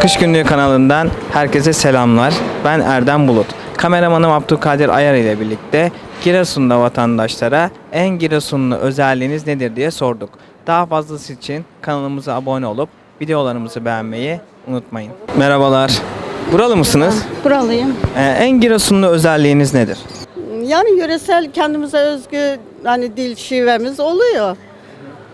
Bakış Günlüğü kanalından herkese selamlar. Ben Erdem Bulut. Kameramanım Abdülkadir Ayar ile birlikte Giresun'da vatandaşlara en Giresunlu özelliğiniz nedir diye sorduk. Daha fazlası için kanalımıza abone olup videolarımızı beğenmeyi unutmayın. Merhabalar. Buralı mısınız? Buralıyım. Ee, en Giresunlu özelliğiniz nedir? Yani yöresel kendimize özgü hani dil şivemiz oluyor.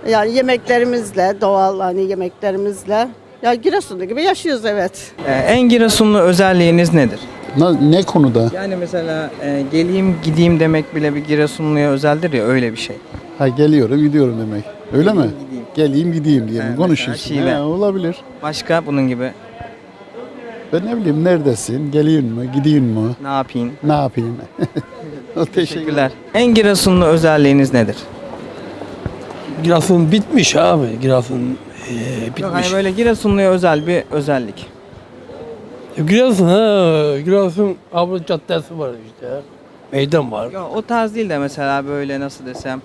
Yani yemeklerimizle, doğal hani yemeklerimizle. Ya Giresunlu gibi yaşıyoruz evet. Ee, en Giresunlu özelliğiniz nedir? Ne, ne konuda? Yani mesela e, geleyim gideyim demek bile bir Giresunlu'ya özeldir ya öyle bir şey. Ha geliyorum gidiyorum demek. Öyle mi? gideyim. Geleyim gideyim diye Ha, mi mesela konuşuyorsun? şive. Ha, olabilir. Başka bunun gibi Ben ne bileyim neredesin? Geleyim mi? Gideyim mi? ne yapayım? Ne yapayım? o teşekkürler. Teşekkürler. En Giresunlu özelliğiniz nedir? Giresun bitmiş abi. Giresun eee, Yok bitmiş. hani böyle Giresunlu'ya özel bir özellik. Giresun ha. Giresun abi caddesi var işte. Meydan var. Ya o tarz değil de mesela böyle nasıl desem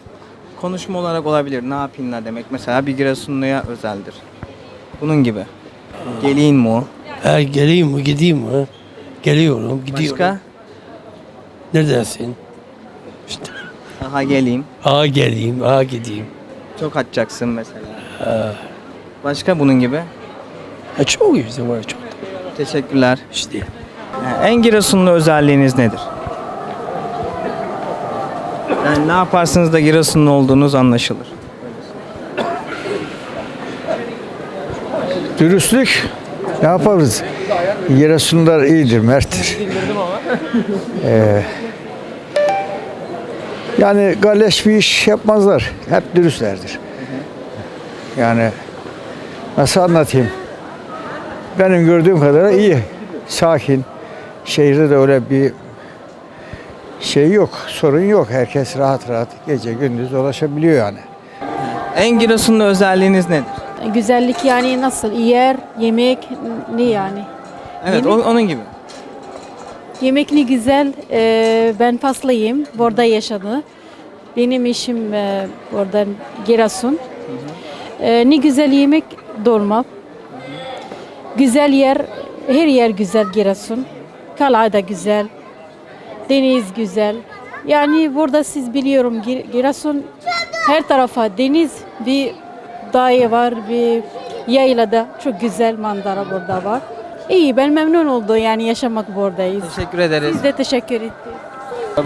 konuşma olarak olabilir. Ne yapayım ne demek mesela bir Giresunlu'ya özeldir. Bunun gibi. Geleyim mi o? Ha, geleyim mi gideyim mi? Geliyorum gidiyorum. Başka? Neredesin? İşte. Aha geleyim. Aa geleyim, aa gideyim. Çok açacaksın mesela. Başka bunun gibi. Ha, çok işte var çok. Teşekkürler. İşte. Yani en Giresunlu özelliğiniz nedir? Yani ne yaparsınız da Giresunlu olduğunuz anlaşılır. Dürüstlük ne yaparız? Giresunlular iyidir, merttir. Ee, yani galleş bir iş yapmazlar. Hep dürüstlerdir. Yani nasıl anlatayım? Benim gördüğüm kadarıyla iyi. Sakin. Şehirde de öyle bir şey yok, sorun yok. Herkes rahat rahat gece gündüz dolaşabiliyor yani. En Giresunlu özelliğiniz nedir? Güzellik yani nasıl? Yer, yemek ne yani? Evet Yemek- onun gibi. Yemek ne güzel. Ee, ben Faslıyım. Burada yaşadı. Benim eşim e, oradan Giresun. Ee, ne güzel yemek dolma. Güzel yer, her yer güzel Giresun. Kala da güzel. Deniz güzel. Yani burada siz biliyorum Gir- Giresun her tarafa deniz bir dağ var, bir yaylada çok güzel manzara burada var. İyi ben memnun oldum yani yaşamak buradayız. Teşekkür ederiz. Biz de teşekkür ettik.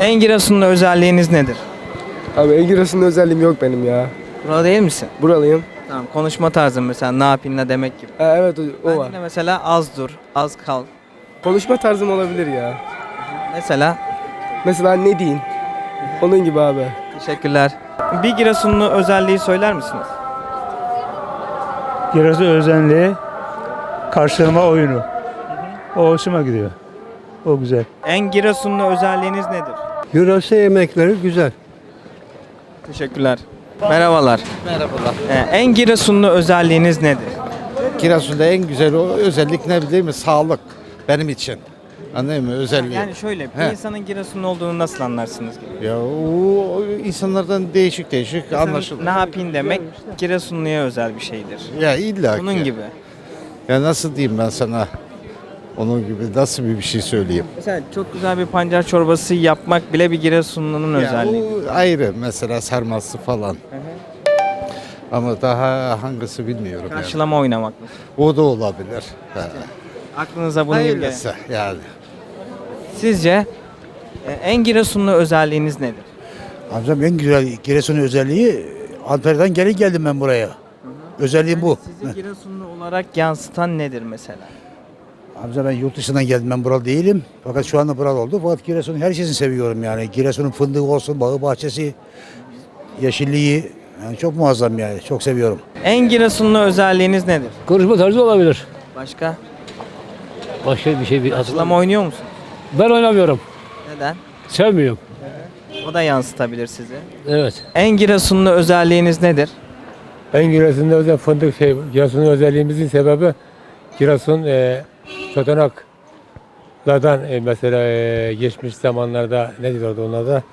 En Giresunlu özelliğiniz nedir? Abi en Giresun'da özelliğim yok benim ya. Burada değil misin? Buralıyım. Tamam konuşma tarzın mesela ne yapayım ne demek gibi. Ha, evet o, o var. De mesela az dur, az kal. Konuşma tarzım olabilir ya. Mesela Mesela ne diyeyim? Onun gibi abi. teşekkürler. Bir Giresunlu özelliği söyler misiniz? Giresun özelliği karşılama oyunu. O hoşuma gidiyor. O güzel. En Giresunlu özelliğiniz nedir? Giresun yemekleri güzel. Teşekkürler. Merhabalar. Merhabalar. en Giresunlu özelliğiniz nedir? Giresun'da en güzel o özellik ne musun? Sağlık benim için. Anladın mı? Özelliği. Yani şöyle bir He. insanın Giresunlu olduğunu nasıl anlarsınız? Ya o, insanlardan değişik değişik Mesela anlaşılır. Ne yapayım demek Giresunlu'ya özel bir şeydir. Ya illa ki. Bunun gibi. Ya nasıl diyeyim ben sana? Onun gibi nasıl bir bir şey söyleyeyim? Mesela çok güzel bir pancar çorbası yapmak bile bir Giresunlu'nun özelliği. o ayrı mesela sarması falan. Ama daha hangisi bilmiyorum yani. Karşılama oynamak. O da olabilir. Ha. Aklınıza bunun gibi. Hayırlısı yani. Sizce e, en Giresunlu özelliğiniz nedir? Amcam en güzel Giresun'un özelliği Antalya'dan gelin geldim ben buraya. Özelliğim bu. Sizi Giresunlu olarak yansıtan nedir mesela? Amca ben yurt dışından geldim ben buralı değilim. Fakat şu anda buralı oldu. Fakat Giresun'un her şeyini seviyorum yani. Giresun'un fındığı olsun, bağı bahçesi, yeşilliği. Yani çok muazzam yani. Çok seviyorum. En Giresunlu özelliğiniz nedir? Konuşma tarzı olabilir. Başka? Başka bir şey bir Açılama oynuyor musun? Ben oynamıyorum. Neden? Sevmiyorum. O da yansıtabilir sizi. Evet. En Giresunlu özelliğiniz nedir? En Giresun'da özel fındık şey, Giresun'un özelliğimizin sebebi Giresun e, çotanaklardan e, mesela e, geçmiş zamanlarda ne diyordu onlar da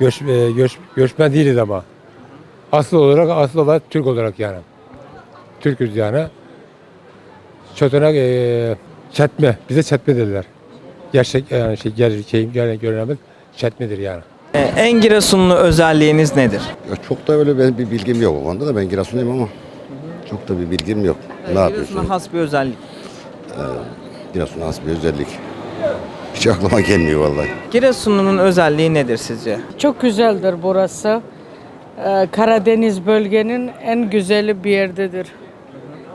göç, e, göç, göçmen değiliz ama asıl olarak asıl olarak Türk olarak yani. Türküz yani. çotanak e, çetme. Bize çetme dediler. Gerçek yani şey, ger, şeyim, gene görünen çetmedir yani. E, en Giresunlu özelliğiniz nedir? Ya çok da öyle ben bir bilgim yok o konuda da ben Giresunluyum ama çok da bir bilgim yok. ne yapıyorsun? Giresun'a has bir özellik. Giresun'a has bir özellik. Hiç aklıma gelmiyor vallahi. Giresunlu'nun özelliği nedir sizce? Çok güzeldir burası. Ee, Karadeniz bölgenin en güzeli bir yerdedir.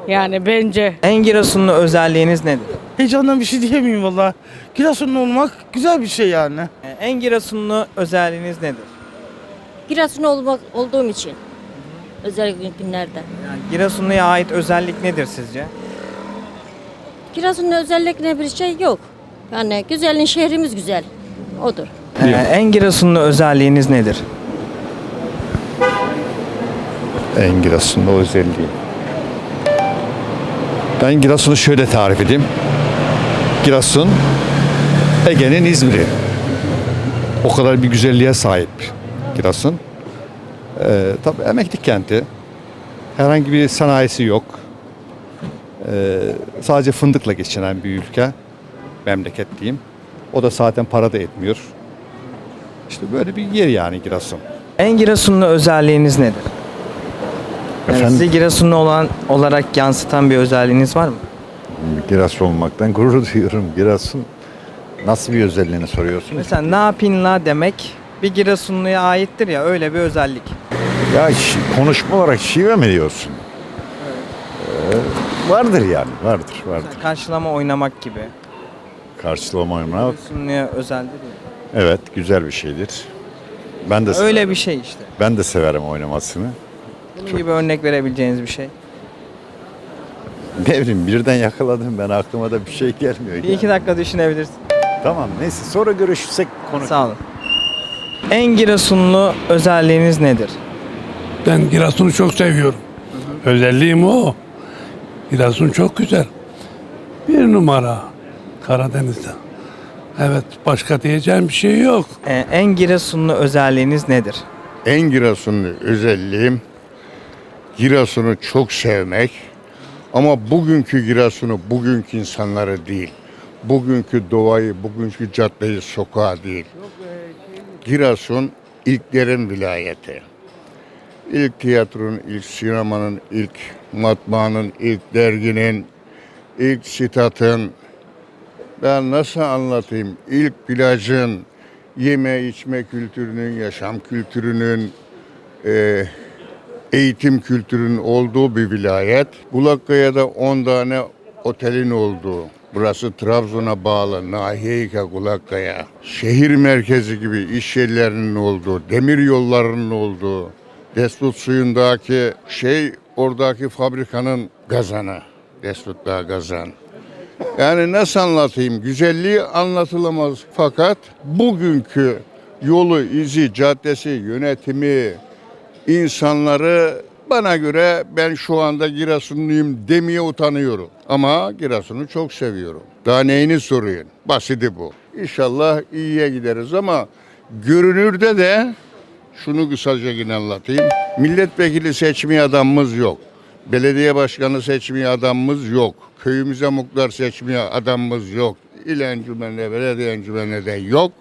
Yani bence. En Giresunlu özelliğiniz nedir? Heyecandan bir şey diyemeyim valla. Giresunlu olmak güzel bir şey yani. E, en Giresunlu özelliğiniz nedir? Giresun olmak olduğum için. Özellikle günlerde. Yani Giresunlu'ya ait özellik nedir sizce? Giresun'un özellikle bir şey yok. Yani güzelin şehrimiz güzel. Odur. E, en Giresunlu özelliğiniz nedir? En Giresun'da özelliği. Ben Giresun'u şöyle tarif edeyim. Giresun Ege'nin İzmir'i. O kadar bir güzelliğe sahip Giresun. Ee, tabii emekli kenti. Herhangi bir sanayisi yok. Ee, sadece fındıkla geçinen bir ülke. Memleket diyeyim. O da zaten para da etmiyor. İşte böyle bir yer yani Giresun. En Giresunlu özelliğiniz nedir? Yani Efendim? sizi Giresunlu olan olarak yansıtan bir özelliğiniz var mı? Giresun olmaktan gurur duyuyorum. Giresun nasıl bir özelliğini soruyorsun? Mesela ne yapayım la demek bir Giresunlu'ya aittir ya öyle bir özellik. Ya şi- konuşma olarak şive mi diyorsun? Vardır yani, vardır, vardır. Mesela karşılama oynamak gibi. Karşılama oynamak, Giresunlu'ya özeldir ya. evet güzel bir şeydir. Ben de Öyle bir şey işte. ben de severim oynamasını. Bunun gibi örnek verebileceğiniz bir şey. Ne bileyim birden yakaladım ben aklıma da bir şey gelmiyor. Bir iki dakika düşünebilirsin. Tamam neyse sonra görüşürsek konuş. Sağ olun. En Giresunlu özelliğiniz nedir? Ben Giresun'u çok seviyorum. Özelliğim o. Giresun çok güzel. Bir numara Karadeniz'de. Evet başka diyeceğim bir şey yok. Ee, en Giresunlu özelliğiniz nedir? En Giresunlu özelliğim Giresun'u çok sevmek ama bugünkü Giresun'u bugünkü insanları değil. Bugünkü doğayı, bugünkü caddeyi, sokağı değil. Giresun ilklerin vilayeti. İlk tiyatronun, ilk sinemanın, ilk matbaanın, ilk derginin, ilk sitatın, ben nasıl anlatayım? İlk plajın, yeme içme kültürünün, yaşam kültürünün, e, eğitim kültürünün olduğu bir vilayet. Bulakkaya'da 10 tane otelin olduğu, burası Trabzon'a bağlı Nahiyeyka Gulakkaya. Şehir merkezi gibi iş yerlerinin olduğu, demir yollarının olduğu, Deslut suyundaki şey oradaki fabrikanın gazanı. Deslut Dağı gazan. Yani nasıl anlatayım? Güzelliği anlatılamaz fakat bugünkü yolu, izi, caddesi, yönetimi, insanları bana göre ben şu anda Giresunluyum demeye utanıyorum. Ama Giresun'u çok seviyorum. Daha neyini soruyun? Basiti bu. İnşallah iyiye gideriz ama görünürde de şunu kısaca yine anlatayım. Milletvekili seçmeye adamımız yok. Belediye başkanı seçmeye adamımız yok. Köyümüze muhtar seçmeye adamımız yok. İl encümenine, belediye encümenine de yok.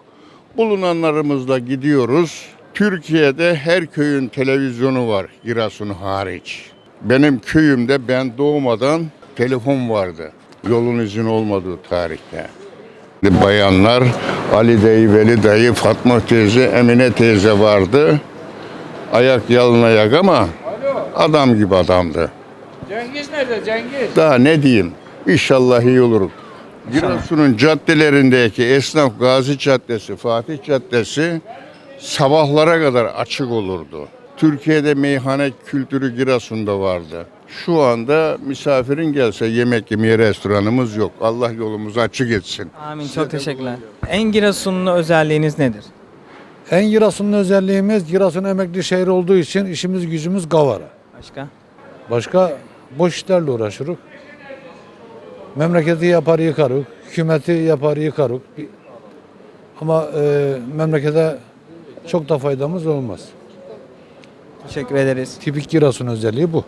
Bulunanlarımızla gidiyoruz. Türkiye'de her köyün televizyonu var, Giresun hariç. Benim köyümde ben doğmadan telefon vardı. Yolun izin olmadığı tarihte. Bayanlar Ali dayı, Veli dayı, Fatma teyze, Emine teyze vardı. Ayak yalın ayak ama adam gibi adamdı. Cengiz nerede Cengiz? Daha ne diyeyim? İnşallah iyi olur. Giresun'un caddelerindeki esnaf Gazi Caddesi, Fatih Caddesi sabahlara kadar açık olurdu. Türkiye'de meyhane kültürü Giresun'da vardı. Şu anda misafirin gelse yemek yemeye restoranımız yok. Allah yolumuzu açık etsin. Amin. Çok teşekkürler. En Giresunlu özelliğiniz nedir? En Giresunlu özelliğimiz Giresun emekli şehir olduğu için işimiz gücümüz gavara. Başka? Başka boş işlerle uğraşırız. Memleketi yapar yıkarız, hükümeti yapar yıkarız. Ama e, memlekete çok da faydamız olmaz. Teşekkür ederiz. Tipik Giresun özelliği bu.